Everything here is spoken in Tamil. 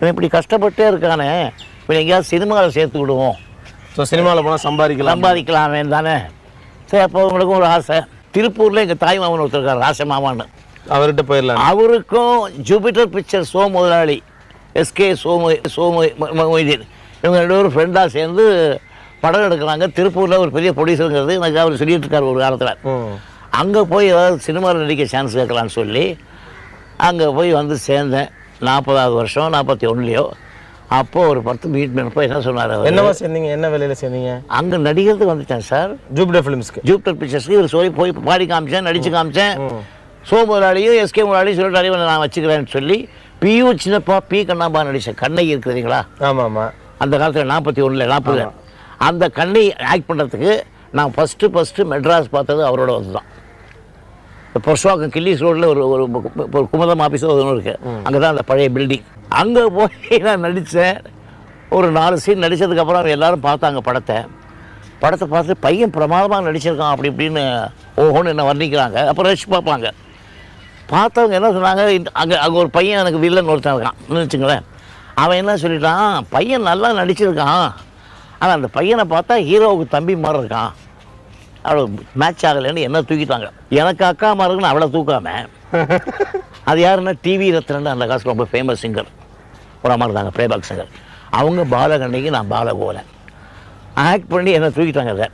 இவன் இப்படி கஷ்டப்பட்டே இருக்கானே இவன் எங்கேயாவது சினிமாவில் சேர்த்து விடுவோம். ஸோ சினிமாவில் போனால் சம்பாதிக்கலாம். சம்பாதிக்கலாமே தானே. சரி அப்போ உங்களுக்கும் ஒரு ஆசை. திருப்பூரில் எங்கள் தாய் மாமன் ஒருத்தர் இருக்கார் ராச மாமான்னு. அவர்கிட்ட போயிடலாம். அவருக்கும் ஜூபிட்டர் பிக்சர் சோ முதலாளி எஸ்கே சோமு சோமு மொய்தீன். இவங்க ரெண்டு பேரும் ஃப்ரெண்டாக சேர்ந்து படம் எடுக்கிறாங்க. திருப்பூரில் ஒரு பெரிய ப்ரொடியூசருங்கிறது எனக்கு அவர் சொல்லிட்டு இருக்கார் ஒரு காலத்தில். அங்கே போய் ஏதாவது சினிமாவில் நடிக்க சான்ஸ் கேட்கலான்னு சொல்லி அங்கே போய் வந்து சேர்ந்தேன். நாற்பதாவது வருஷம் நாற்பத்தி ஒன்றுலையோ அப்போது ஒரு பத்து மீட் பண்ணப்போ என்ன சொன்னார் என்னவா சேர்ந்தீங்க? என்ன வேலையில் சேர்ந்தீங்க? அங்கே நடிக்கிறதுக்கு வந்துட்டேன் சார். ஜூபிட்டர் ஃபிலிம்ஸ்க்கு ஜூப்டர் பிக்சர்ஸ்க்கு இவர் சொல்லி போய் பாடி காமிச்சேன் நடிச்சு காமிச்சேன். சோ முதலாளியும் எஸ்கே முதலாளியும் சொல்லிட்டு இவனை நான் வச்சுக்கிறேன்னு சொல்லி பியூ சின்னப்பா பி கண்ணாம்பா நடிச்ச கண்ணகி இருக்குதுங்களா ஆமாம் ஆமாம் அந்த காலத்தில் நாற்பத்தி ஒன்றில் நாற்பது அந்த கண்ணை ஆக்ட் பண்ணுறதுக்கு நான் ஃபஸ்ட்டு ஃபஸ்ட்டு மெட்ராஸ் பார்த்தது அவரோட வந்து தான். இந்த பொர்ஸ்வாக்கம் கில்லிஸ் ரோட்டில் ஒரு ஒரு ஒரு குமுதம் ஆஃபீஸ் ஒன்று இருக்குது அங்கே தான் அந்த பழைய பில்டிங் அங்கே போய் நான் நடித்தேன் ஒரு நாலு சீன் நடித்ததுக்கப்புறம் எல்லாரும் பார்த்தாங்க படத்தை. படத்தை பார்த்து பையன் பிரமாதமாக நடிச்சிருக்கான் அப்படி இப்படின்னு ஓஹோன்னு என்ன வர்ணிக்கிறாங்க. அப்புறம் ரசிச்சு பார்ப்பாங்க. பார்த்தவங்க என்ன சொன்னாங்க அங்கே அங்கே ஒரு பையன் எனக்கு வில்லன் ஒருத்தன் இருக்கான். வச்சுங்களேன். அவன் என்ன சொல்லிட்டான் பையன் நல்லா நடிச்சிருக்கான். ஆனால் அந்த பையனை பார்த்தா ஹீரோவுக்கு தம்பி மாதிரி இருக்கான். அவ்வளோ மேட்ச் ஆகலைன்னு என்ன தூக்கிட்டாங்க. எனக்கு அக்கா மாருக்குன்னு அவளை தூக்காம அது யாருன்னா டிவி ரத்னன்னு அந்த காசு ரொம்ப ஃபேமஸ் சிங்கர் ஒரு அம்மா இருந்தாங்க ப்ளேபேக் சிங்கர் அவங்க பாலகண்ணிக்கு நான் பாலகோலன் ஆக்ட் பண்ணி என்ன தூக்கிட்டாங்க அதை.